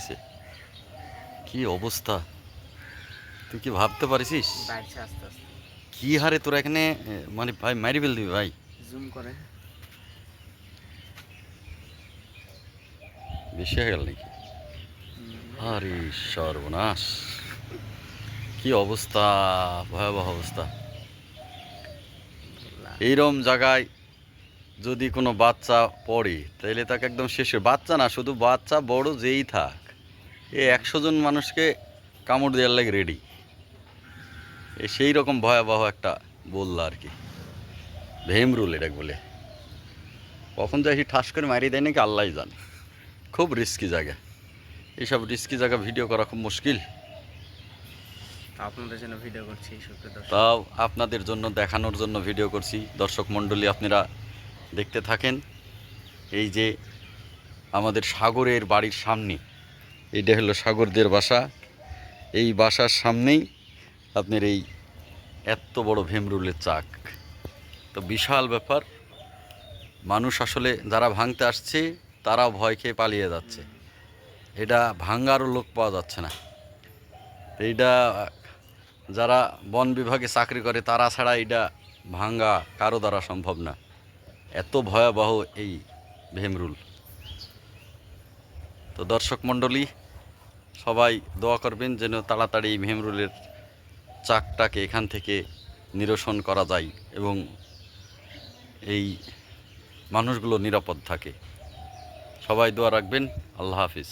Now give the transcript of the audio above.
হয়েছে। কি অবস্থা? তুই কি ভাবতে পারিস কি হারে তোরা এখানে মানে ভাই মারি ফেল দিবি ভাই? জুম করে। বেশি হয়ে গেল নাকি? আরে সর্বনাশ। কি অবস্থা? ভয়াবহ অবস্থা। এইরকম জায়গায় যদি কোনো বাচ্চা পড়ে তাহলে তাকে একদম শেষে বাচ্চা না শুধু বাচ্চা বড় যেই থাক। এ একশো জন মানুষকে কামড় দেওয়ার লাগে রেডি এ সেই রকম ভয়াবহ একটা বলল আর কি। ভেমরুল এটা বলে। কখন যাই ঠাস করে মারিয়ে দেয় নাকি আল্লাহ জানে। খুব রিস্কি জায়গা। এইসব রিস্কি জায়গা ভিডিও করা খুব মুশকিল। আপনাদের জন্য ভিডিও করছি তাও আপনাদের জন্য দেখানোর জন্য ভিডিও করছি। দর্শক মণ্ডলী আপনারা দেখতে থাকেন। এই যে আমাদের সাগরের বাড়ির সামনে এইটা হলো সাগরদের বাসা। এই বাসার সামনেই আপনার এই এত বড় ভেমরুলের চাক। তো বিশাল ব্যাপার। মানুষ আসলে যারা ভাঙতে আসছে তারা ভয় খেয়ে পালিয়ে যাচ্ছে। এটা ভাঙ্গারও লোক পাওয়া যাচ্ছে না। এইটা যারা বন বিভাগে চাকরি করে, তারা ছাড়া এটা ভাঙ্গা কারও দ্বারা সম্ভব না। এত ভয়াবহ এই ভীমরুল। তো দর্শক মণ্ডলী, সবাই দোয়া করবেন যেন তাড়াতাড়ি এই ভীমরুলের চাকটাকে এখান থেকে নিরসন করা যায় এবং এই মানুষগুলো নিরাপদ থাকে। সবাই দোয়া রাখবেন। আল্লাহ হাফিজ।